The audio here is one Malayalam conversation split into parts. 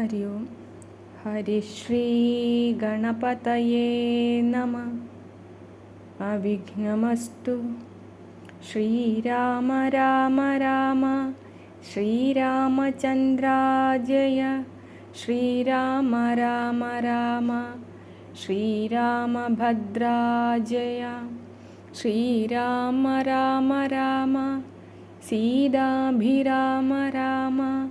हरि ओं हरिश्रीगणपतये नमः। अविघ्नमस्तु। श्रीराम राम राम। श्रीरामचन्द्राजय। श्रीराम राम राम। श्रीरामभद्राजय। श्रीराम राम राम। सीताभिराम राम।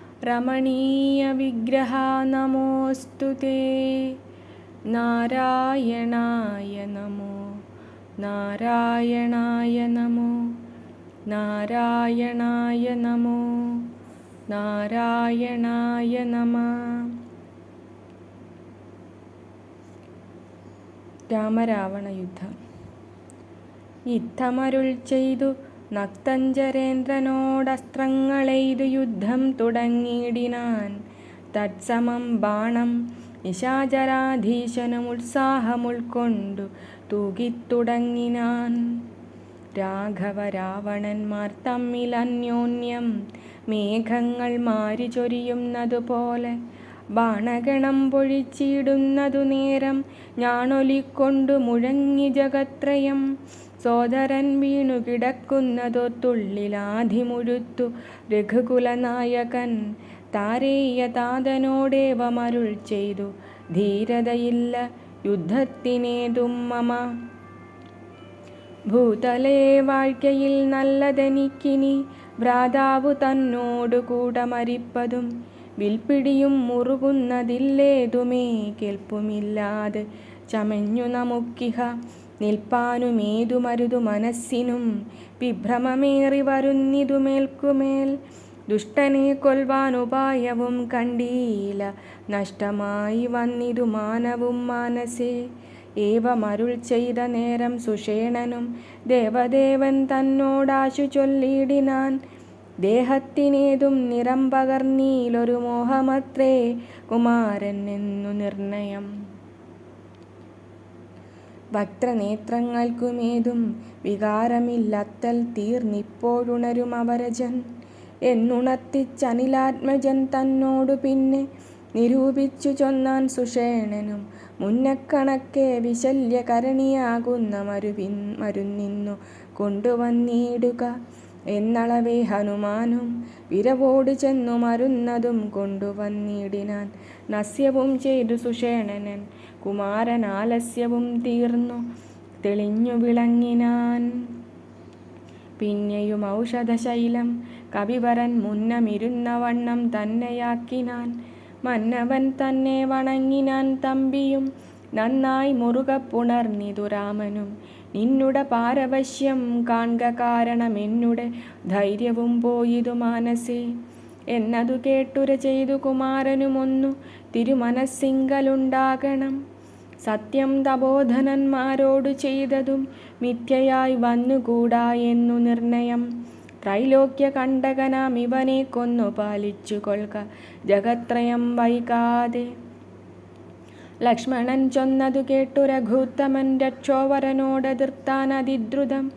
രമണീയവിഗ്രഹാനമോസ്തു നാരായണായ നമോ നാരായണായ നമോ നാരായണായ നമോ നാരായണായ നമ രാമരാവണ യുദ്ധം. യുദ്ധമരുൾ ചെയ്തു നക്തഞ്ചരേന്ദ്രനോടസ്ത്രങ്ങളെയ്തു യുദ്ധം തുടങ്ങിയിടിനാൻ. തത്സമം ബാണം നിശാചരാധീശനും ഉത്സാഹമുൾക്കൊണ്ടു തൂകിത്തുടങ്ങിനാൻ. രാഘവ രാവണന്മാർ തമ്മിൽ അന്യോന്യം മേഘങ്ങൾ മാരി ചൊരിയുന്നതുപോലെ ബാണഗണം പൊഴിച്ചിടുന്നതു നേരം ഞാണൊലിക്കൊണ്ടു മുഴങ്ങി ജഗത്രയം സോദരൻ വീണു കിടക്കുന്നതൊത്തുള്ളിലാധിമുഴുത്തു രഘുകുലനായകൻ താരേയ താതനോടേവമരുൾ ചെയ്തു. ധീരതയില്ല യുദ്ധത്തിനേതും മമ. ഭൂതലേ വാഴ്ക്കയിൽ നല്ലതെനിക്കിനി ഭ്രാതാവു തന്നോടു കൂടമരിപ്പതും വിൽപ്പിടിയും മുറുകുന്നതില്ലേതുമേ കേൾപ്പുമില്ലാതെ ചമഞ്ഞു നമുക്കിഹ. നിൽപ്പാനുമേതു മരുതു മനസ്സിനും വിഭ്രമമേറി വരുന്നിതുമേൽക്കുമേൽ ദുഷ്ടനെ കൊൽവാനുപായവും കണ്ടീല. നഷ്ടമായി വന്നിതു മാനവും മാനസേ. ഏവമരുൾ ചെയ്ത നേരം സുഷേണനും ദേവദേവൻ തന്നോടാശു ചൊല്ലിയിടിനാൻ. ദേഹത്തിനേതും നിറം പകർന്നീലൊരു മോഹമത്രേ. കുമാരൻ എന്നു നിർണയം. വക്രനേത്രങ്ങൾക്കുമേതും വികാരമില്ലത്തൽ തീർന്നിപ്പോഴുണരും അവരജൻ. എന്നുണർത്തിച്ചനിലാത്മജൻ തന്നോടു പിന്നെ നിരൂപിച്ചു ചൊന്നാൻ സുഷേണനും മുന്നക്കണക്കെ വിശല്യകരണിയാകുന്ന മരുവിൻ മരുന്നിന്നു കൊണ്ടുവന്നിടുക. എന്നളവേ ഹനുമാനും വിരവോട് ചെന്നു മരുന്നതും കൊണ്ടുവന്നിടിനാൻ നസ്യവും ചെയ്തു സുഷേണനൻ കുമാരൻ ആലസ്യവും തീർന്നു തെളിഞ്ഞു വിളങ്ങിനാൻ. പിന്നെയും ഔഷധശൈലം കവിവരൻ മുന്നമിരുന്ന വണ്ണം തന്നെയാക്കിനാൻ. മന്നവൻ തന്നെ വണങ്ങിനാൻ തമ്പിയും നന്നായി മുറുക പുണർന്നിതു രാമനും. നിന്നുടെ പാരവശ്യം കാൺക കാരണം എന്നുടെ ധൈര്യവും പോയിതു മാനസേ എന്നതു കേട്ടുര ചെയ്തു കുമാരനുമൊന്നു തിരുമനസ്സിങ്കലുണ്ടാകണം. സത്യം തബോധനന്മാരോടു ചെയ്തതും മിഥ്യയായി വന്നുകൂടാ എന്നു നിർണയം. ത്രൈലോക്യ കണ്ടകനാം ഇവനെ കൊന്നു പാലിച്ചു കൊൽക ജഗത്രയം വൈകാതെ ലക്ഷ്മണൻ ചൊന്നതു കേട്ടു രഘുത്തമൻ രക്ഷോവരനോടെതിർത്താൻ അതിദ്രുതം.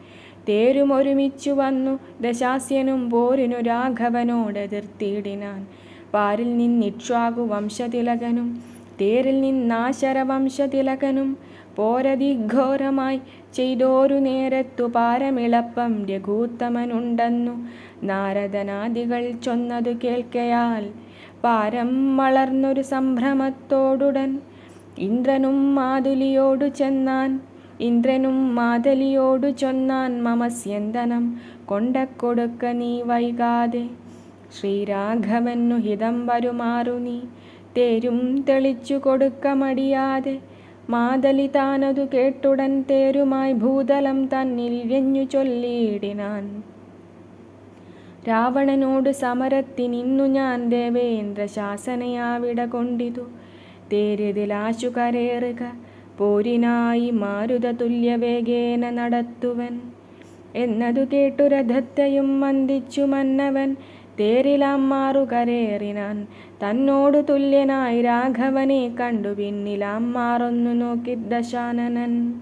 തേരും ഒരുമിച്ചു വന്നു ദശാസ്യനും പോരിനു രാഘവനോടെതിർത്തിയിടിനാൻ പാരിൽ നിന്നിക്ഷാകു വംശതിലകനും തേരിൽ നിന്നാശര വംശതിലകനും പോരതിഘോരമായി ചെയ്തോരു നേരത്തു പാരമിളപ്പം രഘൂത്തമനുണ്ടെന്നു നാരദനാദികൾ ചൊന്നതു കേൾക്കയാൽ പാരം വളർന്നൊരു സംഭ്രമത്തോടുടൻ ഇന്ദ്രനും മാതുലിയോടു ചെന്നാൻ ഇന്ദ്രനും മാതലിയോടു ചൊന്നാൻ മമസ്യന്തനം കൊണ്ടക്കൊടുക്ക നീ വൈകാതെ. ശ്രീരാഘവന്നു ഹിതം വരുമാറു നീ തേരും തെളിച്ചു കൊടുക്ക മടിയാതെ. മാതലി താനതു കേട്ടുടൻ തേരുമായി ഭൂതലം തന്നിൽ ഇഴഞ്ഞു ചൊല്ലിയിടിനാൻ. രാവണനോട് സമരത്തിനിന്നു ഞാൻ ദേവേന്ദ്ര ശാസനയാവിട കൊണ്ടിതു തേരിതിലാശു കരേറുക പോരിനായി മാരുത തുല്യവേഗേന നടത്തുവൻ. എന്നതു കേട്ടു രഥത്തെയും മന്ദിച്ചു മന്നവൻ. തേരിലാം മാറു കരേറിനാൻ തന്നോടു തുല്യനായി രാഘവനെ കണ്ടു. പിന്നിലാം മാറൊന്നു നോക്കി ദശാനനൻ.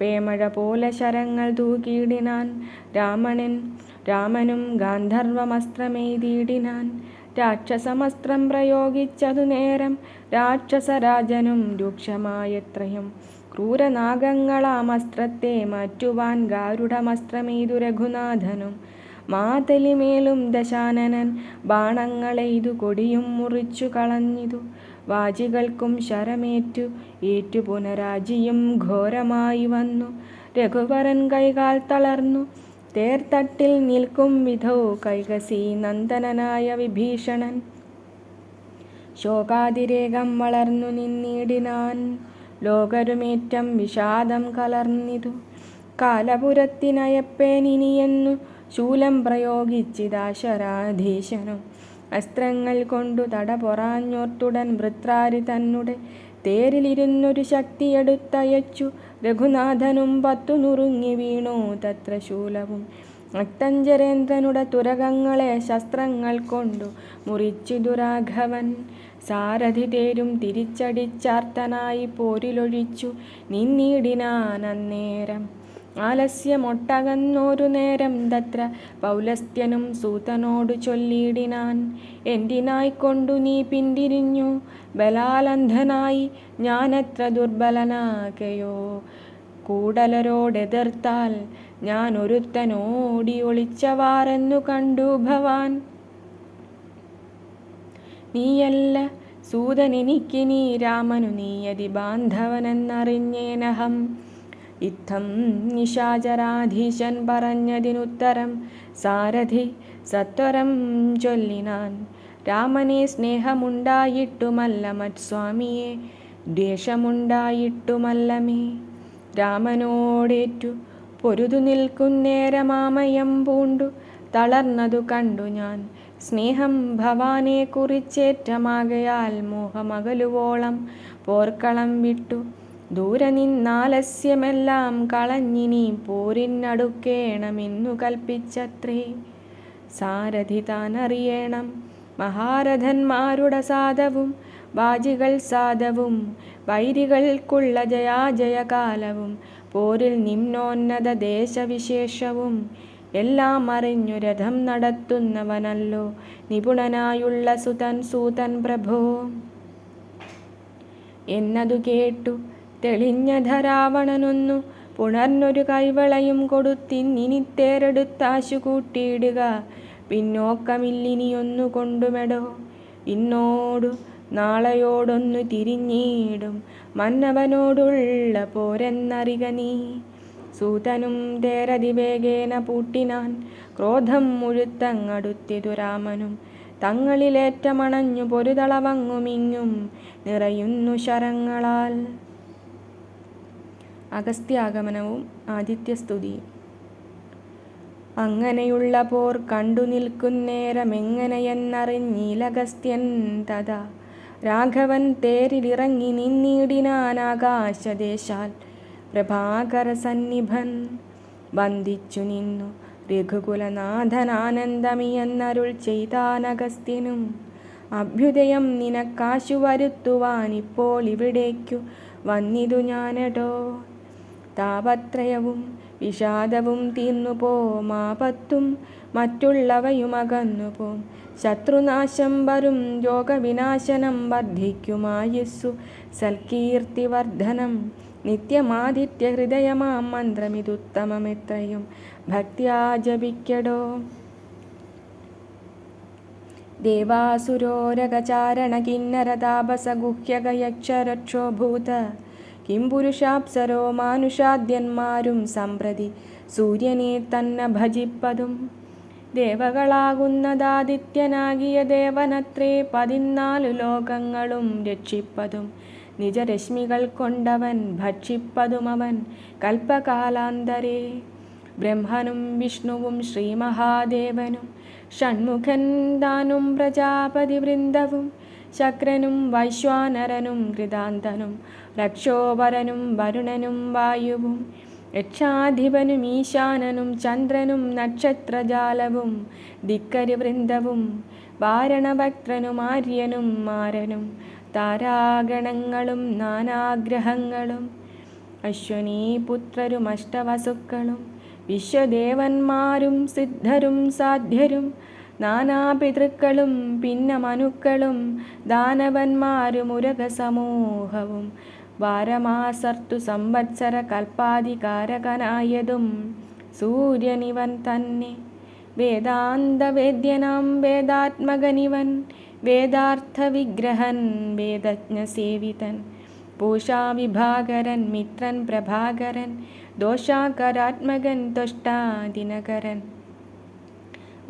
പേമഴ പോലെ ശരങ്ങൾ തൂക്കിയിടിനാൻ രാമണൻ. രാമനും ഗാന്ധർവമസ്ത്രമെയ്തിടിനാൻ രാക്ഷസമസ്ത്രം പ്രയോഗിച്ചതു നേരം രാക്ഷസരാജനും രൂക്ഷമായത്രയും. ക്രൂരനാഗങ്ങളാമസ്ത്രത്തെ മാറ്റുവാൻ ഗാരുഡമസ്ത്രമെയ്തു രഘുനാഥനും. മാതലിമേലും ദശാനനൻ ബാണങ്ങളെയ്തു കൊടിയും മുറിച്ചു കളഞ്ഞിതു. വാജികൾക്കും ശരമേറ്റു ഏറ്റു പുനരാജിയും ഘോരമായി വന്നു. രഘുവരൻ കൈകാൽ തളർന്നു. തേർത്തട്ടിൽ നിൽക്കും വിധോ കൈകസി നന്ദനനായ വിഭീഷണൻ. ശോകാതിരേകം വളർന്നു നിന്നിടിനാൻ ലോകരുമേറ്റം വിഷാദം കലർന്നിതു. കാലപുരത്തിനയപ്പേനിനിയെന്നു ശൂലം പ്രയോഗിച്ചിതാശരാധീശനും. അസ്ത്രങ്ങൾ കൊണ്ടു തടപൊറാഞ്ഞോർത്തുടൻ വൃത്രാരി തന്നെ തേരിലിരുന്നൊരു ശക്തിയെടുത്തയച്ചു രഘുനാഥനും പത്തു നുറുങ്ങി വീണു. തത്ര ശൂലവും. അക്തഞ്ചരേന്ദ്രനുടെ തുരകങ്ങളെ ശസ്ത്രങ്ങൾ കൊണ്ടു മുറിച്ചിതു രാഘവൻ സാരഥി തേരും തിരിച്ചടിച്ചാർത്തനായി പോരിലൊഴിച്ചു. നിന്നിടിനാൻ അന്നേരം ആലസ്യമൊട്ടകന്നൊരു നേരം തത്ര പൗലസ്ത്യനും സൂതനോടു ചൊല്ലിയിടിനാൻ. എന്തിനായിക്കൊണ്ടു നീ പിന്തിരിഞ്ഞു? ബലാലന്ധനായി ഞാനത്ര ദുർബലനാകയോ? കൂടലരോടെതിർത്താൽ ഞാൻ ഒരുത്തനോടി ഒളിച്ചവാറെന്നു കണ്ടു ഭവാൻ. നീയല്ല സൂതനെനിക്കിനി രാമനു നീയതി ബാന്ധവനെന്നറിഞ്ഞേനഹം. ഇത്തം നിശാചരാധീശൻ പറഞ്ഞതിനുത്തരം സാരഥി സത്വരം ചൊല്ലിനാൻ രാമനെ സ്നേഹമുണ്ടായിട്ടുമല്ല മത്സ്വാമിയെ ദ്വേഷമുണ്ടായിട്ടുമല്ലമേ. രാമനോടേറ്റു പൊരുതു നിൽക്കുന്നേരമാമയം പൂണ്ടു തളർന്നതു കണ്ടു ഞാൻ. സ്നേഹം ഭവാനെ കുറിച്ചേറ്റമാകയാൽ മോഹമകലുവോളം പോർക്കളം വിട്ടു ദൂരെ നിന്നാലസ്യമെല്ലാം കളഞ്ഞിനി പോരിനടുക്കേണമെന്നു കൽപ്പിച്ചത്രേ. സാരഥി താനറിയണം മഹാരഥന്മാരുടെ സാധവും വാജികൾ സാധവും വൈരികൾക്കുള്ള ജയാജയകാലവും പോരിൽ നിമ്നോന്നത ദേശവിശേഷവും. എല്ലാം അറിഞ്ഞു രഥം നടത്തുന്നവനല്ലോ നിപുണനായുള്ള സുതൻ സൂതൻ പ്രഭോ. എന്നതു കേട്ടു തെളിഞ്ഞ രാവണനൊന്നു പുണർന്നൊരു കൈവളയും കൊടുത്തിന്നിനി തേരെടുത്താശു കൂട്ടിയിടുക പിന്നോക്കമില്ലിനിയൊന്നു കൊണ്ടുമെടോ. ഇന്നോടു നാളെയോടൊന്നു തിരിഞ്ഞിടും. മന്നവനോടുള്ള പോരെന്നറിക നീ. സൂതനും തേരതിവേഗേന പൂട്ടിനാൻ ക്രോധം മുഴുത്തങ്ങടുത്തിതു രാമനും തങ്ങളിലേറ്റമണഞ്ഞു പൊരുതളവങ്ങുമിങ്ങും നിറയുന്നു ശരങ്ങളാൽ. അഗസ്ത്യാഗമനവും ആദിത്യസ്തുതിയും അങ്ങനെയുള്ള പോർ കണ്ടു നിൽക്കുന്നേരമെങ്ങനെയെന്നറിഞ്ഞീലഗസ്ത്യൻ തഥാ. രാഘവൻ തേരിലിറങ്ങി പ്രഭാകര സന്നിഭൻ വന്ദിച്ചു നിന്നു. രഘുകുലനാഥനാനന്ദമിയെന്നരുൾ ചെയ്താനഗസ്ത്യനും അഭ്യുദയം നിനക്കാശു വരുത്തുവാനിപ്പോൾ ഇവിടേക്കു വന്നിതു ഞാനെടോ. താപത്രയവും വിഷാദവും തീർന്നു പോമാപത്തും മറ്റുള്ളവയുമകന്നു പോം. ശത്രുനാശം വരും രോഗവിനാശനം വർദ്ധിക്കുമായുസ്സു സൽകീർത്തിവർദ്ധനം നിത്യമാദിത്യ ഹൃദയമാം മന്ത്രമിതുത്തമമെത്രയും ഭക്തിയാജപിക്കടോ കിന്നരതാപസഗുഹ്യകയക്ഷരക്ഷോഭൂത കിം പുരുഷാപ്സരോ മാനുഷാദ്യന്മാരും സമ്പ്രതി സൂര്യനെ തന്നെ ഭജിപ്പതും. ദേവകളാകുന്നതാദിത്യനാകിയ ദേവനത്രേ പതിനാലു ലോകങ്ങളും രക്ഷിപ്പതും. നിജരശ്മികൾ കൊണ്ടവൻ ഭക്ഷിപ്പതുമവൻ കൽപ്പകാലാന്തരേ. ബ്രഹ്മനും വിഷ്ണുവും ശ്രീമഹാദേവനും ഷൺമുഖൻ താനും പ്രജാപതി വൃന്ദവും ശക്രനും വൈശ്വാനരനും കൃതാന്തനും രക്ഷോപരനും വരുണനും വായുവും രക്ഷാധിപനും ഈശാനനും ചന്ദ്രനും നക്ഷത്രജാലവും ധിക്കരി വൃന്ദവും വാരണഭക്തനും ആര്യനും മാരനും താരാഗണങ്ങളും നാനാഗ്രഹങ്ങളും അശ്വനീപുത്രരും അഷ്ടവസുക്കളും വിശ്വദേവന്മാരും സിദ്ധരും സാധ്യരും നാനാപിതൃക്കളും പിന്നമനുക്കളും ദാനവന്മാരും ഉരകസമൂഹവും വാരമാസർത്തു സംവത്സര കൽപ്പാധികാരകനായതും സൂര്യനിവൻ തന്നെ. വേദാന്തവേദ്യനാം വേദാത്മകനിവൻ വേദാർത്ഥ വിഗ്രഹൻ വേദജ്ഞസേവിതൻ പൂഷാവിഭാകരൻ മിത്രൻ പ്രഭാകരൻ ദോഷാകരാത്മകൻ തുഷ്ടാദിനകരൻ.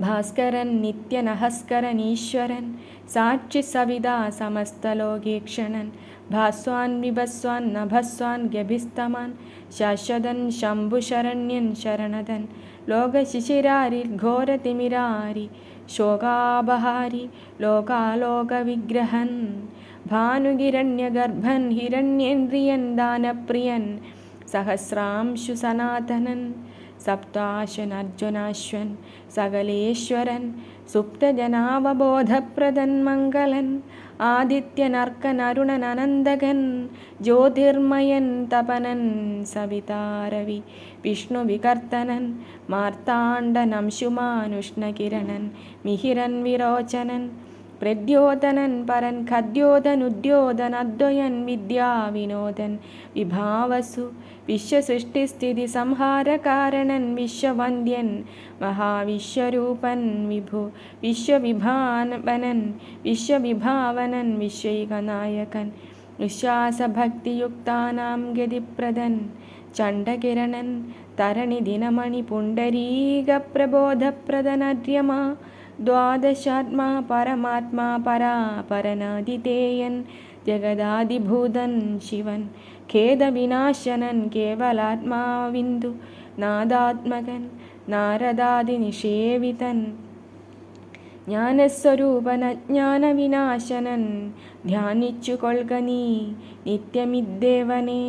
ഭാസ്കരൻ നിത്യനഹസ്കരൻ ഈശ്വരൻ സാക്ഷി സവിതാ സമസ്തലോകേക്ഷണൻ ഭാസ്വാൻ വിഭസ്വാൻ നഭസ്വാൻ ഗഭിസ്തമാൻ ശാശ്വതൻ ശംഭുശരണ്യൻ ശരണതൻ ലോകശിശിരാരി ഘോരതിമിരാരി ശോകാപഹാരി ലോകാലോകവിഗ്രഹൻ ഭാനുകിരണ്യഗർഭൻ ഹിരണ്യേന്ദ്രിയൻ ദാനപ്രിയൻ സഹസ്രാംശു സനാതനൻ സപ്താശ്വൻ അർജുനാശ്വൻ സകലേശ്വരൻ സുപ്തജനാവബോധപ്രദൻ മംഗളൻ ആദിത്യനർക്കൻ അരുണൻ അനന്തകൻ ജ്യോതിർമയൻ തപനൻ സവിതാരവി വിഷ്ണു വികർത്തനൻ മാർത്താണ്ഡൻ അംശുമാനുഷ്ണകിരണൻ മിഹിരൻ വിരോചനൻ പ്രദ്യോതനൻ പരൻ ഖദ്യോതൻ ഉദ്യോതൻ അദ്വയൻ വിദ്യാവിനോദൻ. വിഭാവസു വിശ്വസൃഷ്ടിസ്ഥിതി സംഹാരകാരണൻ വിശ്വവന്ദ്യൻ മഹാവിശ്വരൂപൻ വിഭു വിശ്വവിഭാവനൻ വിശ്വവിഭാവനൻ വിശ്വൈകനായകൻ. വിശ്വാസഭക്തിയുക്താനാം ഗതിപ്രദൻ. ചണ്ഡകിരണൻ തരണി ദിനമണി പുണ്ടരീകപ്രബോധപ്രദനദ്യമ ദ്വാദശാത്മാ പരമാത്മാ പരാപരനാതിഥേയൻ ജഗദാതിഭൂതൻ ശിവൻ ഖേദവിനാശനൻ കേവലാത്മാവിന്ദു നാദാത്മകൻ നാരദാതിനിഷേവിതൻ ജ്ഞാനസ്വരൂപൻ അജ്ഞാനവിനാശനൻ ധ്യാനിച്ചു കൊൾക നീ നിത്യമിദ്ദേവനെ.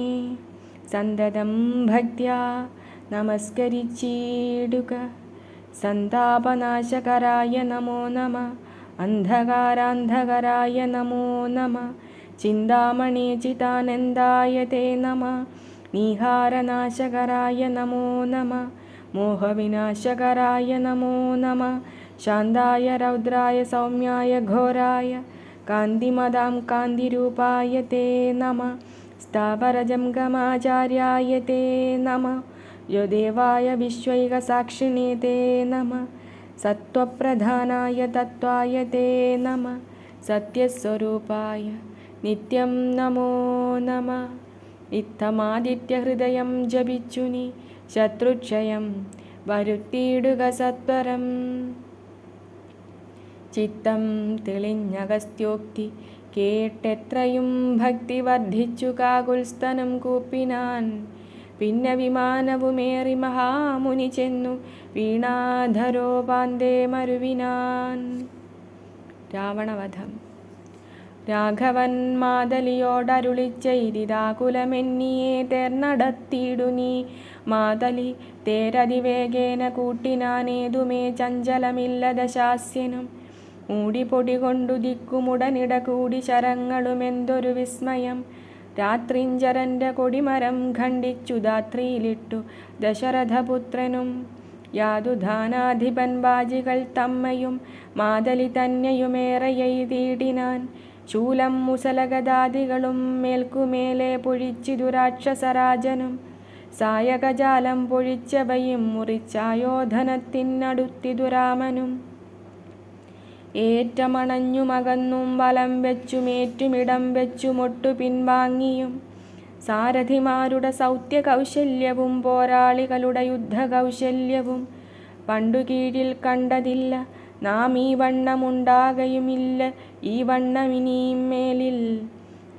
സന്തതം ഭക്ത്യാ നമസ്കരിച്ചിടുക. സന്താപനാശകരായ നമോ നമ. അന്ധകാരാന്ധകരായ നമോ നമ. ചിന്താമണി ചിതാനന്ദായ തേ നമ. നീഹാരനാശകരായ നമോ നമ. മോഹവിനാശകരായ നമോ നമ. ശാന്തായ രൗദ്രായ സൗമ്യായ ഘോരായ. കാന്തിമതാം കാന്തിരൂപായ തേ നമ. ഗമാചാര്യായ തേ നമ. യോ ദേവായ വിശ്വൈകസാക്ഷിണേ തേ നമ സത്വപ്രധാനായ തത്വായ തേ നമ സത്യസ്വരൂപായ നിത്യം നമോ നമ ഇത്തമാദിത്യഹൃദയം ജപിച്ചു നീ ശത്രുക്ഷയം വരുത്തിയിടുക സത്വരം ചിത്തം തെളിഞ്ഞഗസ്ത്യോക്തി കേട്ടെത്രയും ഭക്തി വർദ്ധിച്ചു കാകുൽസ്തനം കൂപ്പിനാൻ പിന്നെ വിമാനവുമേറി മഹാമുനി ചെന്നു. വീണാധരോപാന്തേ മരുവിനാൻ. രാവണവധം. രാഘവൻ മാതലിയോടരുളി ചെയ്തിതാകുലമെന്നിയെ തേർന്നടത്തിയിടു നീ. മാതലി തേരതിവേഗേന കൂട്ടിനാനേതുമേ ചഞ്ചലമില്ലത ശാസ്യനും മൂടിപൊടി കൊണ്ടു ദിക്കുമുടനിട കൂടി ശരങ്ങളുമെന്തൊരു വിസ്മയം. രാത്രിഞ്ചരന്റെ കൊടിമരം ഖണ്ഡിച്ചു ധാത്രിയിലിട്ടു ദശരഥപുത്രനും യാതുധാനാധിപൻ ബാജികൾ തമ്മയും മാതലി തന്നെയുമേറെയെയ്തീടിനാൻ ശൂലം മുസലഗദാദികളും മേൽക്കുമേലെ പൊഴിച്ചിതു രാക്ഷസരാജനും. സായകജാലം പൊഴിച്ചവയും മുറിച്ചായോധനത്തിനടുത്തിതു രാമനും. ഏറ്റമണഞ്ഞുമകന്നും വലം വെച്ചുമേറ്റുമിടം വെച്ചുമൊട്ടു പിൻവാങ്ങിയും. സാരഥിമാരുടെ സൗത്യ കൗശല്യവും പോരാളികളുടെ യുദ്ധകൗശല്യവും പണ്ടു കീഴിൽ കണ്ടതില്ല. നാം ഈ വണ്ണമുണ്ടാകയുമില്ല ഈ വണ്ണമിനിയും മേലിൽ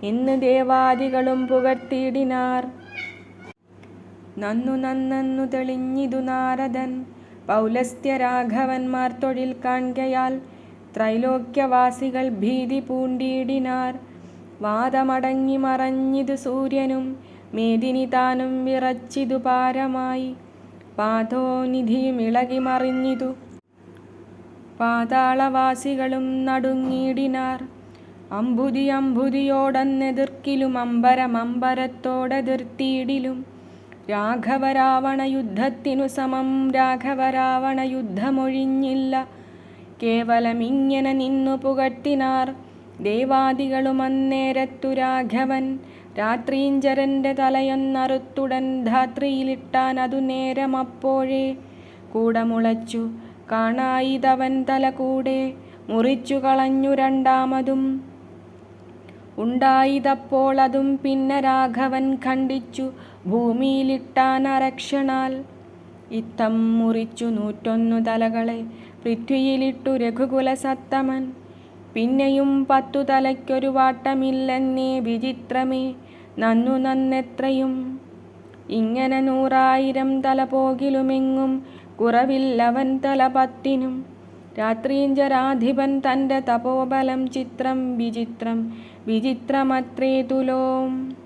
ഇന്ന് ദേവാദികളും പുകർത്തിയിടിനാർ നന്നു നന്നു തെളിഞ്ഞിതു നാരദൻ. പൗലസ്ത്യ രാഘവന്മാർ തൊഴിൽ കാൺകയാൽ ത്രൈലോക്യവാസികൾ ഭീതി പൂണ്ടിയിടിനാർ വാദമടങ്ങി മറഞ്ഞിതു സൂര്യനും മേദിനി താനും വിറച്ചിതു പാരമായി. പാതോനിധിയും ഇളകി മറിഞ്ഞിതു പാതാളവാസികളും നടുങ്ങിയിടിനാർ അമ്പുതി അമ്പുതിയോടന്നെതിർക്കിലും അമ്പരം അമ്പരത്തോടെതിർത്തിയിടിലും. രാഘവരാവണ യുദ്ധത്തിനു സമം രാഘവരാവണ യുദ്ധമൊഴിഞ്ഞില്ല കേവലം ഇങ്ങനെ നിന്നു പുകട്ടിനാർ. ദേവാദികളും അന്നേരത്തു രാഘവൻ. രാത്രീഞ്ചരന്റെ തലയൊന്നറുത്തുടൻ ധാത്രിയിലിട്ടാൻ അതു നേരം അപ്പോഴേ കൂടമുളച്ചു. കാണായിതവൻ തല കൂടെ മുറിച്ചു കളഞ്ഞു രണ്ടാമതും. ഉണ്ടായിതപ്പോൾ അതും പിന്നെ രാഘവൻ ഖണ്ഡിച്ചു. ഭൂമിയിലിട്ടാൻ അരക്ഷണാൽ ഇത്തം മുറിച്ചു നൂറ്റൊന്നു തലകളെ. പൃഥ്വിയിലിട്ടു രഘുകുല സത്തമൻ. പിന്നെയും പത്തു തലയ്ക്കൊരു വാട്ടമില്ലെന്നേ വിചിത്രമേ. നന്നു നന്നെത്രയും. ഇങ്ങനെ നൂറായിരം തല പോകിലുമെങ്ങും കുറവില്ലവൻ തല പത്തിനും. രാത്രീഞ്ചരാധിപൻ തന്റെ തപോബലം ചിത്രം വിചിത്രം. വിചിത്രമത്രേ തുലോം.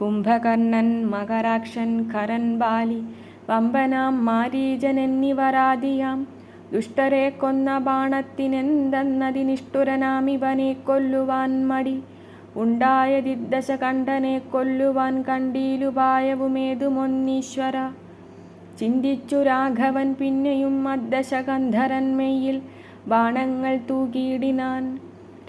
കുംഭകർണൻ മകരാക്ഷൻ കരൻ ബാലി വമ്പനാം മാരീജൻ എന്നിവരാദിയാം ദുഷ്ടരെ കൊന്ന ബാണത്തിനെന്തെന്നതിനിഷ്ഠുരനാമിവനെ കൊല്ലുവാൻ മടി. ഉണ്ടായതിദ്ദശ കണ്ഠനെ കൊല്ലുവാൻ കണ്ടീലുപായവുമേതുമൊന്നീശ്വര. ചിന്തിച്ചു രാഘവൻ പിന്നെയും അദ്ദശകന്ധരന്മയിൽ ബാണങ്ങൾ തൂകിയിടിനാൻ.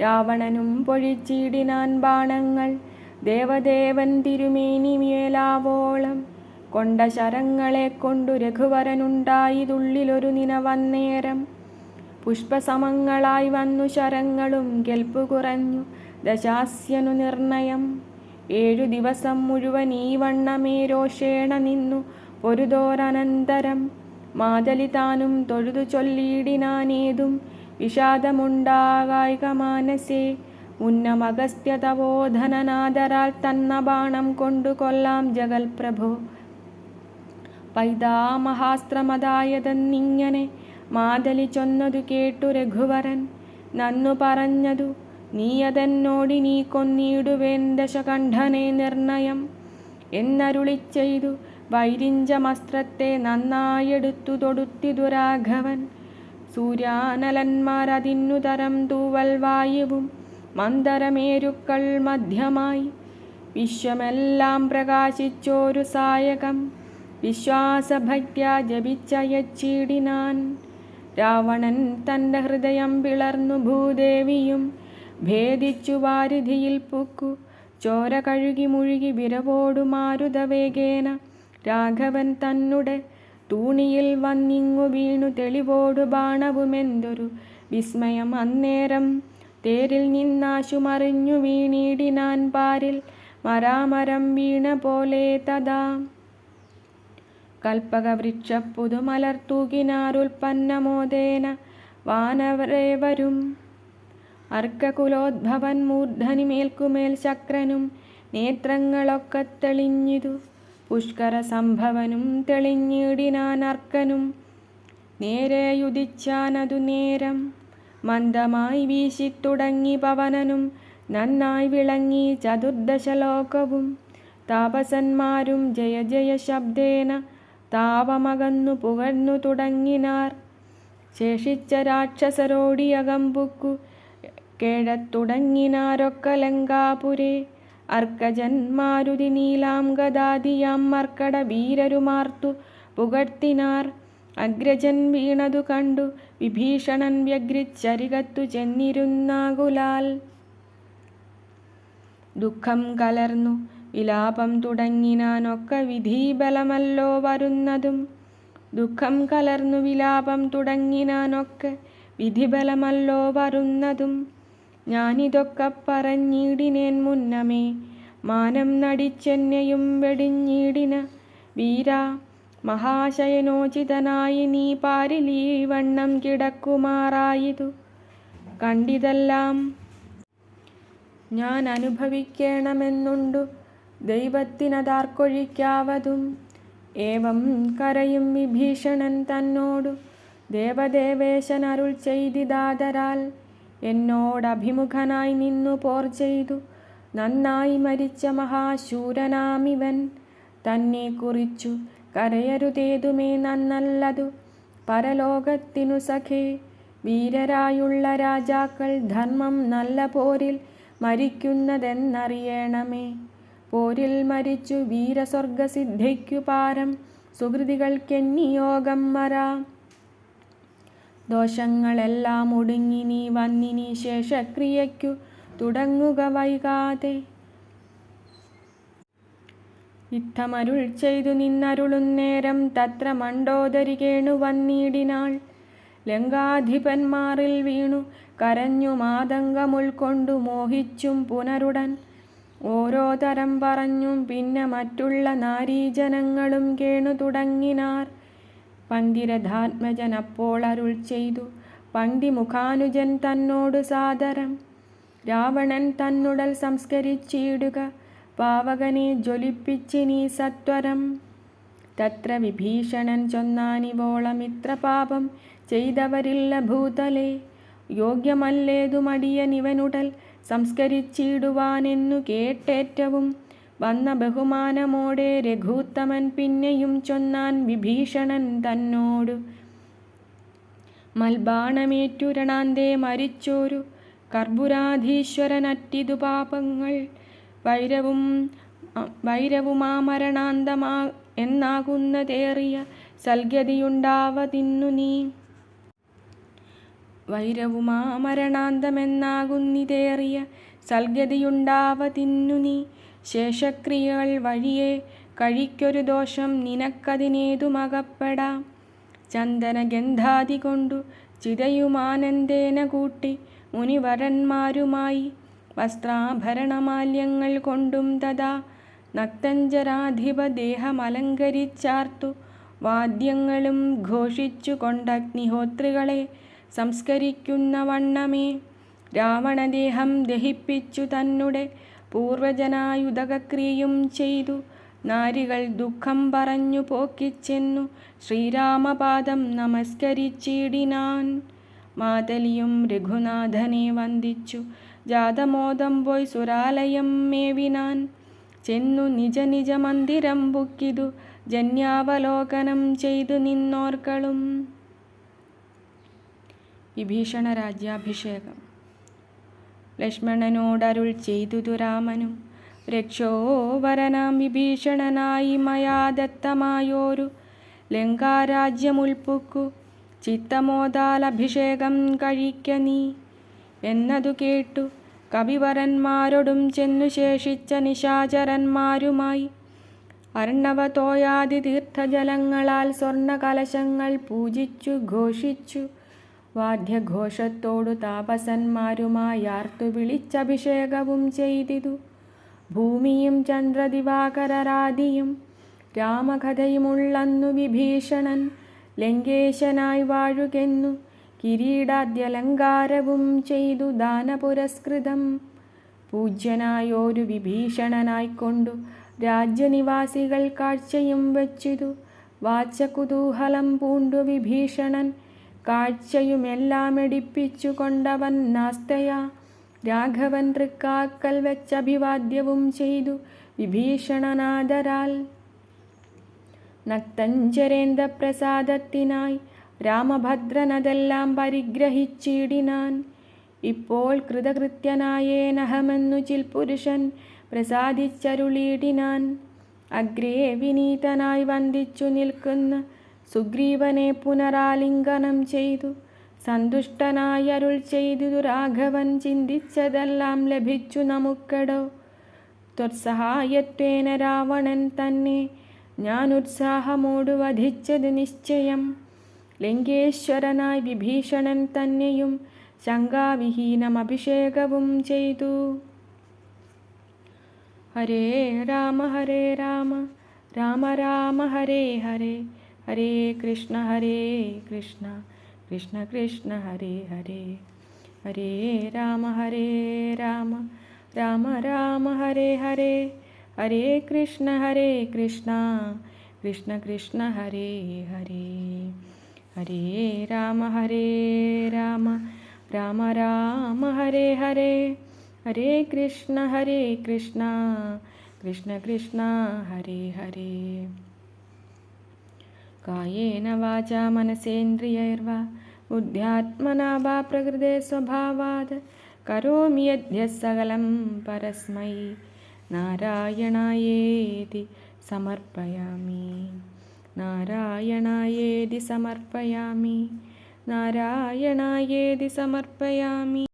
രാവണനും പൊഴിച്ചിടിനാൻ ബാണങ്ങൾ ദേവദേവൻ തിരുമേനി മേലാവോളം കൊണ്ട ശരങ്ങളെ കൊണ്ടു രഘുവരനുണ്ടായതുള്ളിലൊരു നിനവന്നേരം. പുഷ്പസമങ്ങളായി വന്നു ശരങ്ങളും കെൽപ്പു കുറഞ്ഞു ദശാസ്യനു നിർണയം. ഏഴു ദിവസം മുഴുവൻ ഈ വണ്ണമേ രോഷേണ നിന്നു പൊരുതോരനന്തരം. മാതലി താനും തൊഴുതു ചൊല്ലിയിടിനാനേതും വിഷാദമുണ്ടാകായിക മാനസേ. ഉന്നമഗസ്ത്യതവോധനനാദരാൽ തന്ന ബാണം കൊണ്ടു കൊല്ലാം ജഗൽപ്രഭോ. പൈതാമഹാസ്ത്രമതായതെന്നിങ്ങനെ മാതലി ചൊന്നതു കേട്ടു രഘുവരൻ. നന്നു പറഞ്ഞതു നീയതെന്നോടി നീ കൊന്നിടുവേൻ ദശകണ്ഠനെ നിർണയം. എന്നരുളി ചെയ്തു വൈരിഞ്ചമസ്ത്രത്തെ നന്നായെടുത്തു തൊടുത്തിതു രാഘവൻ. സൂര്യാനലന്മാരതിന്നു തരം തൂവൽ വായുവും മന്ദരമേരുക്കൾ മധ്യമായി. വിശ്വമെല്ലാം പ്രകാശിച്ചോരു സായകം. വിശ്വാസഭക്ത്യ ജപിച്ചയച്ചിടിനാൻ. രാവണൻ തന്റെ ഹൃദയം പിളർന്നു ഭൂദേവിയും ഭേദിച്ചു വാരിധിയിൽ പൊക്കു. ചോര കഴുകി മുഴുകി വിരവോടു മാരുതവേഗേന. രാഘവൻ തന്നുടെ തൂണിയിൽ വന്നിങ്ങു വീണു തെളിവോടു ബാണവുമെന്തൊരു വിസ്മയം അന്നേരം. തേരിൽ നിന്നാശുമറിഞ്ഞു വീണിടിനാൻ പാരിൽ മരാമരം വീണ പോലെ തഥാ. കൽപ്പകവൃക്ഷ വാനവരെ വരും. അർക്കകുലോദ്ഭവൻ മൂർധനി മേൽക്കുമേൽ ശക്രനും നേത്രങ്ങളൊക്കെ തെളിഞ്ഞിതു. പുഷ്കര സംഭവനും തെളിഞ്ഞിടിനാൻ അർക്കനും നേരെയുദിച്ചാനതു നേരം. മന്ദമായി വീശിത്തുടങ്ങി പവനനും നന്നായി വിളങ്ങി ചതുർദശലോകവും. താപസന്മാരും ജയ ജയ ശബ്ദേന താപമകന്നു പുകഴ്ന്നു തുടങ്ങിനാർ. ശേഷിച്ച രാക്ഷസരോടിയകമ്പുക്കു കേഴത്തുടങ്ങിനാരൊക്കെ ലങ്കാപുരേ അർക്കജന്മാരുതി നീലാം ഗദാദിയാം മർക്കട വീരരുമാർത്തു പുകഴ്ത്തിനാർ. അഗ്രജൻ വീണതു കണ്ടു വിഭീഷണൻ വ്യഗ്രിച്ചരികത്തു ചെന്നിരുന്നാകുലാൽ ദുഃഖം കലർന്നു. വിലാപം തുടങ്ങിനാനൊക്കെ വിധീബലമല്ലോ വരുന്നതും. ദുഃഖം കലർന്നു വിലാപം തുടങ്ങിനാനൊക്കെ വിധിബലമല്ലോ വരുന്നതും. ഞാനിതൊക്കെ പറഞ്ഞിടിനേൻ മുന്നമേ. മാനം നടിച്ചെന്നെയും വെടിഞ്ഞിടിന വീര. മഹാശയനോചിതനായി നീ പാരിലീ വണ്ണം കിടക്കുമാറായിതു. കണ്ടിതെല്ലാം ഞാൻ അനുഭവിക്കണമെന്നുണ്ടു. ദൈവത്തിനതാർക്കൊഴിക്കാവതും. ഏവം കരയും വിഭീഷണൻ തന്നോടു. ദേവദേവേശൻ അരുൾ ചെയ്തിതാതരാൽ എന്നോടഭിമുഖനായി നിന്നു പോർ ചെയ്തു. നന്നായി മരിച്ച മഹാശൂരനാമിവൻ തന്നെ കുറിച്ചു. കരയരുതേതുമേ നന്നല്ലതു. പരലോകത്തിനു സഖേ വീരരായുള്ള രാജാക്കൾ ധർമ്മം നല്ല പോരിൽ മരിക്കുന്നതെന്നറിയണമേ. പോരിൽ മരിച്ചു വീരസ്വർഗസിദ്ധിക്കു പാരം സുഹൃതികൾക്കെന്നിയോഗം വരാം. ദോഷങ്ങളെല്ലാം ഒടുങ്ങി നീ വന്നിനി ശേഷക്രിയയ്ക്കു തുടങ്ങുക വൈകാതെ. യുദ്ധമരുൾ ചെയ്തു നിന്നരുളുന്നേരം തത്ര മണ്ടോദരി കേണു വന്നിടിനാൾ. ലങ്കാധിപന്മാറിൽ വീണു കരഞ്ഞു മാതങ്കമുൾക്കൊണ്ടു മോഹിച്ചും പുനരുടൻ. ഓരോ തരം പറഞ്ഞും പിന്നെ മറ്റുള്ള നാരീജനങ്ങളും കേണു തുടങ്ങിനാർ. പന്തിരധാത്മജൻ അപ്പോൾ അരുൾ ചെയ്തു പങ്ക്തിമുഖാനുജൻ തന്നോട് സാദരം. രാവണൻ തന്നുടൽ സംസ്കരിച്ചിടുക പാവകനെ ജ്വലിപ്പിച്ചിനി സത്വരം. തത്ര വിഭീഷണൻ ചൊന്നാനിവോളമിത്ര പാപം ചെയ്തവരില്ല ഭൂതലേ. യോഗ്യമല്ലേതുമടിയനിവനുടൽ സംസ്കരിച്ചിടുവാനെന്നു കേട്ടേറ്റവും വന്ന ബഹുമാനമോടെ രഘൂത്തമൻ പിന്നെയും ചൊന്നാൻ വിഭീഷണൻ തന്നോടു. മൽബാണമേറ്റുരണാന്തേ മരിച്ചോരു കർബുരാധീശ്വരനറ്റിതു പാപങ്ങൾ വൈരവും വൈരവുമാമരണാന്തമാ എന്നാകുന്നതേറിയ സൽഗതിയുണ്ടാവതിന്നു നീ. വൈരവുമാമരണാന്തമെന്നാകുന്നിതേറിയ സൽഗതിയുണ്ടാവതിന്നു നീ. ശേഷക്രിയകൾ വഴിയെ കഴിക്കൊരു ദോഷം നിനക്കതിനേതുമകപ്പെടാം. ചന്ദനഗന്ധാതി കൊണ്ടു ചിതയുമാനന്ദേന കൂട്ടി മുനിവരന്മാരുമായി വസ്ത്രാഭരണമാല്യങ്ങൾ കൊണ്ടും തഥാ നക്തഞ്ചരാധിപദേഹമലങ്കരിച്ചാർത്തു വാദ്യങ്ങളും ഘോഷിച്ചു കൊണ്ടഗ്നിഹോത്രികളെ സംസ്കരിക്കുന്ന വണ്ണമേ. രാവണദേഹം ദഹിപ്പിച്ചു തന്നെ പൂർവജനായുധകക്രിയയും ചെയ്തു. നാരികൾ ദുഃഖം പറഞ്ഞു പോക്കിച്ചെന്നു. ശ്രീരാമപാദം നമസ്കരിച്ചിടിനാൻ. മാതലിയും രഘുനാഥനെ വന്ദിച്ചു. ജാതമോദം പോയി സുരാലയം മേവിനാൻ. ചെന്നു നിജ നിജ മന്ദിരം ബുക്കിതു ജന്യാവലോകനം ചെയ്തു നിന്നോർക്കളും. വിഭീഷണ രാജ്യാഭിഷേകം. ലക്ഷ്മണനോടരുൾ ചെയ്തുതു രാമനും. രക്ഷോവരനാം വിഭീഷണനായി മയാ ദത്തമായോരു ലങ്കാരാജ്യമുൾപ്പുക്കു ചിത്തമോദാലഭിഷേകം കഴിക്ക നീ. എന്നതു കേട്ടു കവിവരന്മാരോടും ചെന്നു ശേഷിച്ച നിശാചരന്മാരുമായി അർണവതോയാദി തീർത്ഥജലങ്ങളാൽ സ്വർണ കലശങ്ങൾ പൂജിച്ചു ഘോഷിച്ചു. വാദ്യഘോഷത്തോടു താപസന്മാരുമായി ആർത്തു വിളിച്ചഭിഷേകവും ചെയ്തിതു. ഭൂമിയും ചന്ദ്രദിവാകരരാദിയും രാമകഥയുമുള്ളന്നു വിഭീഷണൻ ലങ്കേശനായി വാഴുകെന്നു കിരീടാദ്യലങ്കാരവും ചെയ്തു ദാനപുരസ്കൃതം. പൂജ്യനായോരു വിഭീഷണനായിക്കൊണ്ടു രാജ്യനിവാസികൾ കാഴ്ചയും വച്ചിതു. വാച്ചകുതൂഹലം പൂണ്ടു വിഭീഷണൻ. കാഴ്ചയുമെല്ലാം എടുപ്പിച്ചു കൊണ്ടവൻ നാസ്തയാ. രാഘവൻ തൃക്കാക്കൽ വെച്ചഭിവാദ്യവും ചെയ്തു വിഭീഷണനാദരാൽ. നക്തഞ്ചരേന്ദ്ര പ്രസാദത്തിനായി രാമഭദ്രനതെല്ലാം പരിഗ്രഹിച്ചിടിനാൻ. ഇപ്പോൾ കൃതകൃത്യനായേനഹമെന്നു ചിൽപുരുഷൻ പ്രസാദിച്ചരുളിയിടിനാൻ. അഗ്രേ വിനീതനായി വന്ദിച്ചു നിൽക്കുന്ന സുഗ്രീവനെ പുനരാലിംഗനം ചെയ്തു. സന്തുഷ്ടനായി അരുൾ ചെയ്തു രാഘവൻ ചിന്തിച്ചതെല്ലാം ലഭിച്ചു നമുക്കടോ. ത്വത്സഹായത്വേന രാവണൻ തന്നെ ഞാൻ ഉത്സാഹമോട് വധിച്ചത് നിശ്ചയം. ലങ്കേശ്വരനായി വിഭീഷണൻ തന്നെയും ശങ്കാവിഹീനം അഭിഷേകവും ചെയ്തു ഹരേ രാമ ഹരേ രാമ രാമ രാമ ഹരേ ഹരേ ഹരേ കൃഷ്ണ ഹരേ കൃഷ്ണ കൃഷ്ണ കൃഷ്ണ ഹരേ ഹരേ ഹരേ രാമ ഹരേ രാമ രാമ രാമ ഹരേ ഹരേ ഹരേ കൃഷ്ണ ഹരേ കൃഷ്ണ കൃഷ്ണ കൃഷ്ണ ഹരേ ഹരേ ഹരേ രാമ ഹരേ രാമ. രാമ രാമ ഹരേ ഹരേ. ഹരേ കൃഷ്ണ ഹരേ കൃഷ്ണ. കൃഷ്ണ കൃഷ്ണ ഹരേ ഹരേ. കായേന വാച മനസേന്ദ്രിയൈർവ. ബുദ്ധ്യാത്മനാ വാ പ്രകൃതേ സ്വഭാവാത്. കരോമി യദ്യ സകലം പരസ്മൈ. നാരായണായേതി സമർപ്പയാമി. നാരായണായേതി സമർപ്പയാമി. നാരായണായേതി സമർപ്പയാമി.